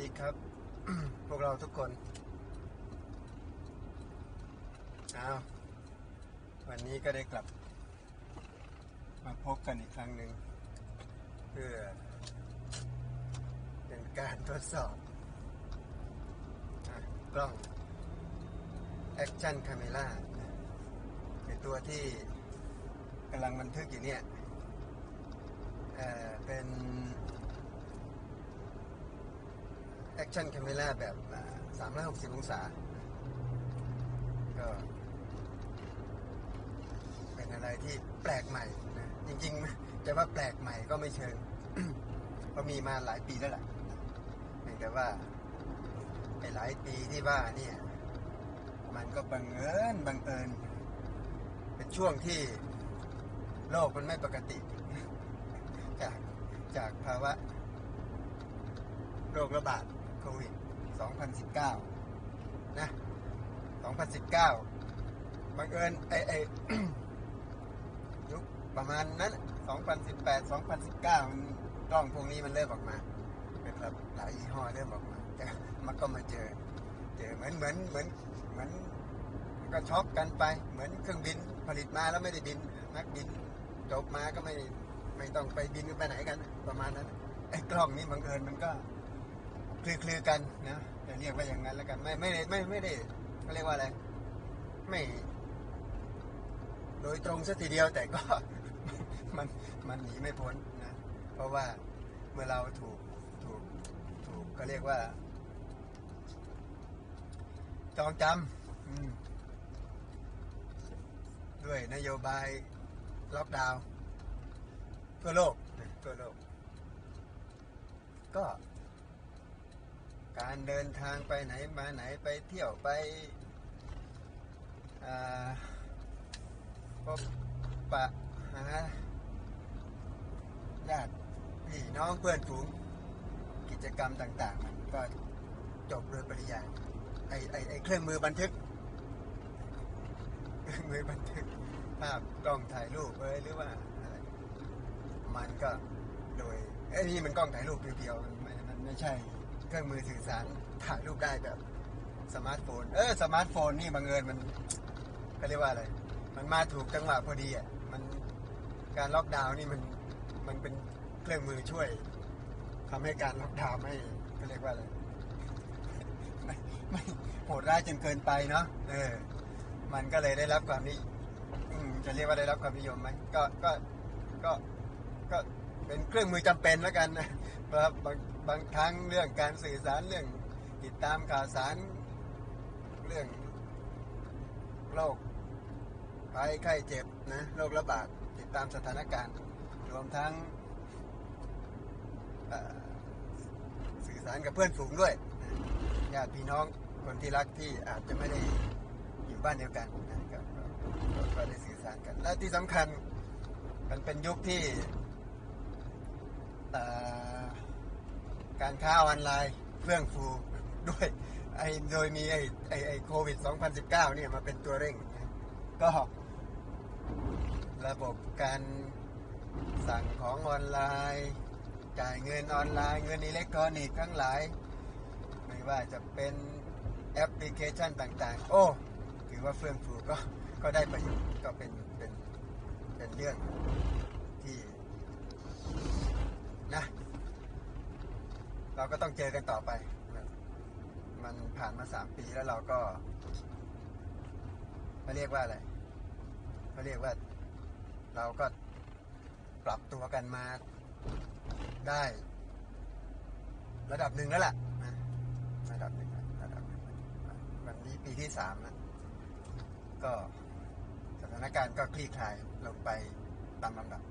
ดีครับ พวกเราทุกคนอ้าวันนี้ก็ได้กลับ มาพบกันอีกครั้งหนึ่ง เพื่อ เป็นการทดสอบอกล้อง Action Camera คือตัวที่กำลังบันทึกอยู่เนี่ยเเป็น แอคชั่นแคมเมราแบบอ่า360 องศา ก็ เป็นอะไรที่แปลกใหม่นะจริงๆ จะว่าแปลกใหม่ก็ไม่เชิงเพราะมีมาหลายปีแล้วแหละเพียงแต่ว่าไอหลายปีที่ว่าเนี่ย มันก็บังเอิญบังเอิญ เป็นช่วงที่โลกมันไม่ปกติ จากจากภาวะโรคระบาด โควิด 2019 นะ 2019 บังเอิญไอไอยุคประมาณนั้น 2018 2019มันกล้องพวกนี้มันเริ่มออกมานะครับหลายยี่ห้อเริ่มออกมาแต่มันก็มาเจอ เจอเหมือนเหมือนเหมือนเหมือนก็ช็อกกันไป เหมือนเครื่องบินผลิตมาแล้วไม่ได้บิน นักบินจบมาก็ไม่ไม่ต้องไปบินไปไหนกัน ประมาณนั้นไอ้กล้องนี้บังเอิญมันก็ คลือคลือกันนะจะเรียกว่าอย่างนั้นแล้วกัน ไม่ไม่ได้ไม่ไม่ได้เขาเรียกว่าอะไร ไม่ โดยตรงสัทีเดียวแต่ก็ มันมันหนีไม่พ้นนะเพราะว่าเมื่อเราถูกถูกถูกก็เรียกว่า จองจำด้วยนโยบายล็อกดาวน์ทั่วโลกนะทั่วโลก ก็ การเดินทางไปไหนมาไหนไปเที่ยวไปพบปะหาญาติพี่น้องเพื่อนฝูงกิจกรรมต่าง ๆ มันก็จบโดยปริยายไอไอไอเครื่องมือบันทึกเครื่องมือบันทึกภาพกล้องถ่ายรูปเอ้ยหรือว่าอะไรมันก็โดยไอ้นี่มันกล้องถ่ายรูปเพียวๆมันไม่ใช่ เครื่องมือสื่อสารถ่ายรูปได้แบบสมาร์ทโฟน เออสมาร์ทโฟนนี่บังเอิญมันเขาเรียกว่าอะไร มันมาถูกจังหวะพอดีอะ มันการล็อกดาวน์นี่มันมันเป็นเครื่องมือช่วยทำให้การล็อกดาวน์ไม่เขาเรียกว่าอะไรไม่ไม่โหดร้ายจนเกินไปเนาะ เออ มันก็เลยได้รับความนิอืมจะเรียกว่าได้รับความนิยมไหมก็ก็ก็ก็เป็นเครื่องมือจำเป็นแล้วกันนะครับบาง บางครั้งเรื่องการสื่อสารเรื่องติดตามข่าวสารเรื่องโรคภัยไข้เจ็บนะโรคระบาดติดตามสถานการณ์ รวมทั้งสื่อสารกับเพื่อนฝูงด้วยญาติพี่น้องคนที่รักที่อาจจะไม่ได้อยู่บ้านเดียวกันนะก็ก็ก็ได้สื่อสารกัน และที่สำคัญมันเป็นยุคที่ การค้าออนไลน์เฟื่องฟูด้วยไอโดยมีไอไอไอโควิด 2019 เนี่ยมาเป็นตัวเร่ง ก็ระบบการสั่งของออนไลน์ จ่ายเงินออนไลน์ เงินอิเล็กทรอนิกส์ทั้งหลาย ไม่ว่าจะเป็นแอปพลิเคชันต่างๆ โอ้ ถือว่าเฟื่องฟูก็ก็ได้ประโยชน์ก็เป็นเป็นเป็นเรื่องที่นะ เราก็ต้องเจอกันต่อไปมันผ่านมาสามปีแล้วเราก็เขาเรียกว่าอะไรเขาเรียกว่า เราก็ปรับตัวกันมาได้ ระดับหนึ่งแล้วล่ะนะระดับหนึ่งระดับหนึ่งวันนี้ปีที่สามนะก็สถานการณ์ก็คลี่คลายลงไปตามลำดับ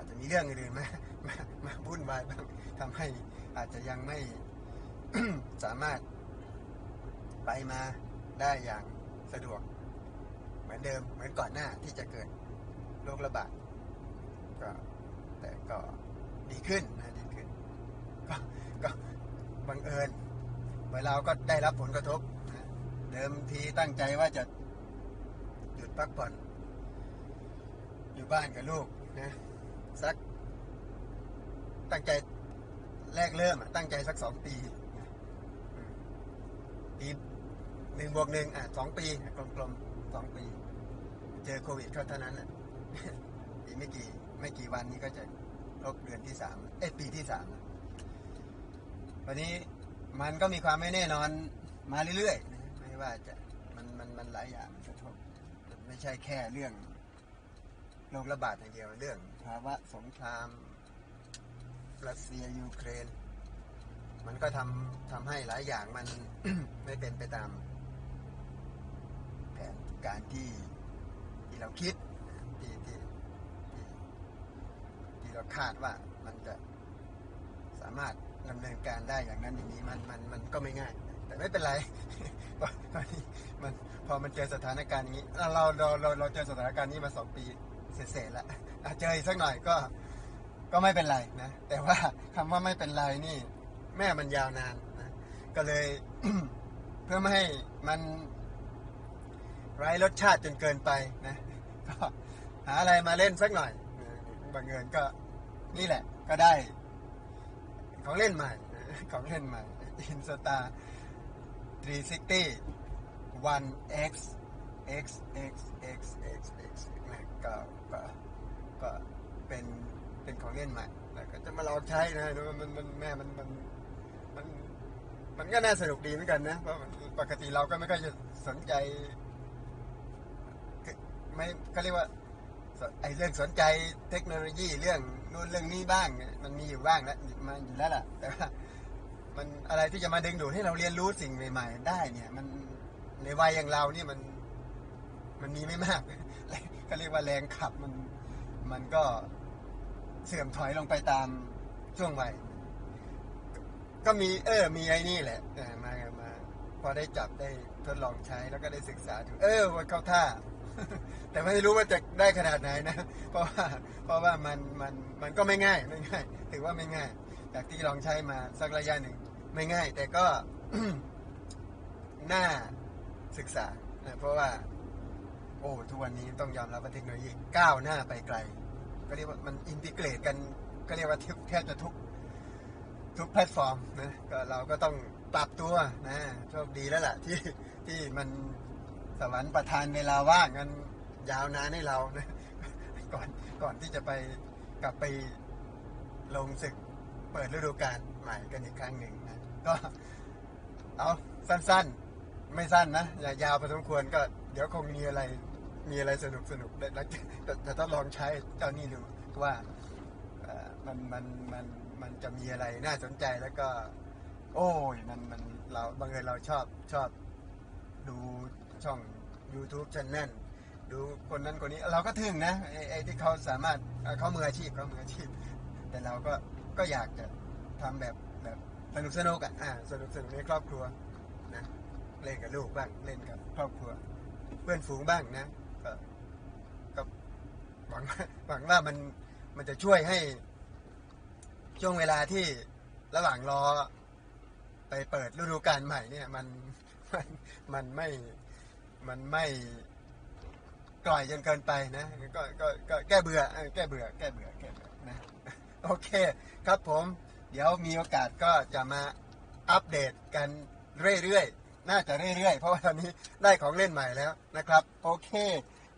อาจจะมีเรื่องอื่นมามามาวุ่นวายบ้างทำให้อาจจะยังไม่สามารถไปมาได้อย่างสะดวก เหมือนเดิมเหมือนก่อนหน้าที่จะเกิดโรคระบาดก็แต่ก็ดีขึ้นนะดีขึ้น ก็ก็บังเอิญเวลาเราก็ได้รับผลกระทบ เดิมทีตั้งใจว่าจะหยุดพักผ่อน อยู่บ้านกับลูกนะ สัก ตั้งใจแรกเริ่มตั้งใจสักสองปีปีหนึ่งบวกหนึ่งอะสองปีกลมๆสองปี เจอโควิดเข้าเท่านั้นอะอีกไม่กี่ไม่กี่วันนี้ก็จะครบเดือนที่สามเอ้ปีที่สามวันนี้มันก็มีความไม่แน่นอนมาเรื่อยๆ ไม่ว่าจะมันมันมันหลายอย่างมันกระทบไม่ใช่แค่เรื่อง โรคระบาดอย่างเดียวเรื่องภาวะสงครามรัสเซียยูเครน มันก็ทำทำให้หลายอย่างมัน ไม่เป็นไปตามแผนการที่ที่เราคิดที่ที่ที่ที่เราคาดว่ามันจะสามารถดำเนินการได้อย่างนั้นอย่างนี้มันมันมันก็ไม่ง่าย แต่ไม่เป็นไรตอนนี้มันพอมันเจอสถานการณ์อย่างนี้เราเราเราเราเจอสถานการณ์นี้มาสองปี เสร็จแล้วเจออีกสักหน่อยก็ก็ไม่เป็นไรนะ แต่ว่าคำว่าไม่เป็นไรนี่ แม่มันยาวนานนะก็เลยเพื่อไม่ให้มันไร้รสชาติจนเกินไปนะก็หาอะไรมาเล่นสักหน่อยบังเอิญก็นี่แหละ ก็ได้ ของเล่นใหม่ ของเล่นใหม่ Insta 360 1 X X X X X X นะก็ก็ก็เป็นเป็นของเล่นใหม่แล้วก็จะมาลองใช้นะมันมันแม่มันมันมัน มันก็น่าสนุกดีเหมือนกันนะเพราะปกติเราก็ไม่ค่อยจะสนใจ ไม่ก็เรียกว่าไอ้เรื่องสนใจเทคโนโลยีเรื่องนู่นเรื่องนี้บ้าง มันมีอยู่บ้างแล้วมาอยู่แล้วล่ะ แต่ว่ามันอะไรที่จะมาดึงดูดให้เราเรียนรู้สิ่งใหม่ ๆ ได้เนี่ย มันในวัยอย่างเราเนี่ยมัน มันมีไม่มากก็เรียกว่าแรงขับมัน มันก็ เสื่อมถอยลงไปตามช่วงวัยก็มีเออ มีไอ้นี่แหละมามา พอได้จับได้ทดลองใช้แล้วก็ได้ศึกษาดูเออว่าเข้าท่า แต่ไม่รู้ว่าจะได้ขนาดไหนนะ เพราะว่าเพราะว่ามันมันมันก็ไม่ง่ายไม่ง่าย ถือว่าไม่ง่าย จากที่ลองใช้มาสักระยะหนึ่ง ไม่ง่าย แต่ก็น่าศึกษานะเพราะว่า โอ้ทุกวันนี้ต้องยอมรับว่าเทคโนโลยีก้าวหน้าไปไกล ก็เรียกว่ามันอินทิเกรตกันก็เรียกว่าแทบจะทุกทุกแพลตฟอร์มนะก็เราก็ต้องปรับตัวนะโชคดีแล้วล่ะที่ที่มันสวรรค์ประทานเวลาว่างกันยาวนานให้เรานะก่อนก่อนที่จะไปกลับไปลงศึกเปิดฤดูกาลใหม่กันอีกครั้งหนึ่งนะก็เอาสั้นๆ ไม่สั้นนะ อย่ายาวพอสมควรก็เดี๋ยวคงมีอะไร มีอะไรสนุกสนุกแล้วจะต้องลองใช้เจ้านี่ดูว่ามันมันมันมันจะมีอะไรน่าสนใจแล้วก็ โอ้ยมันมันเราบางเอิญเราชอบชอบดูช่อง YouTube ชันแน่นดูคนนั้นคนนี้เราก็ทึ่งนะไอ้ไอที่เขาสามารถเอ่อเขามืออาชีพเขามืออาชีพ แต่เราก็ก็อยากจะทำแบบแบบสนุกสนุกอะอ่าสนุกสนุกในครอบครัวนะเล่นกับลูกบ้างเล่นกับครอบครัว เพื่อนฝูงบ้างนะ งหวังว่ามันมันจะช่วยให้ช่วงเวลาที่ระหว่างรอ ไปเปิดฤดูกาลใหม่เนี่ย มันมันมันไม่มันไม่กล่อยจนเกินไปนะก็ก็ก็แก้เบื่อแก้เบื่อ แก้เบื่อแก้เบื่อนะโอเคครับผม เดี๋ยวมีโอกาสก็จะมาอัปเดตกันเรื่อยๆ น่าจะเรื่อยๆ เพราะว่าตอนนี้ได้ของเล่นใหม่แล้วนะครับ โอเค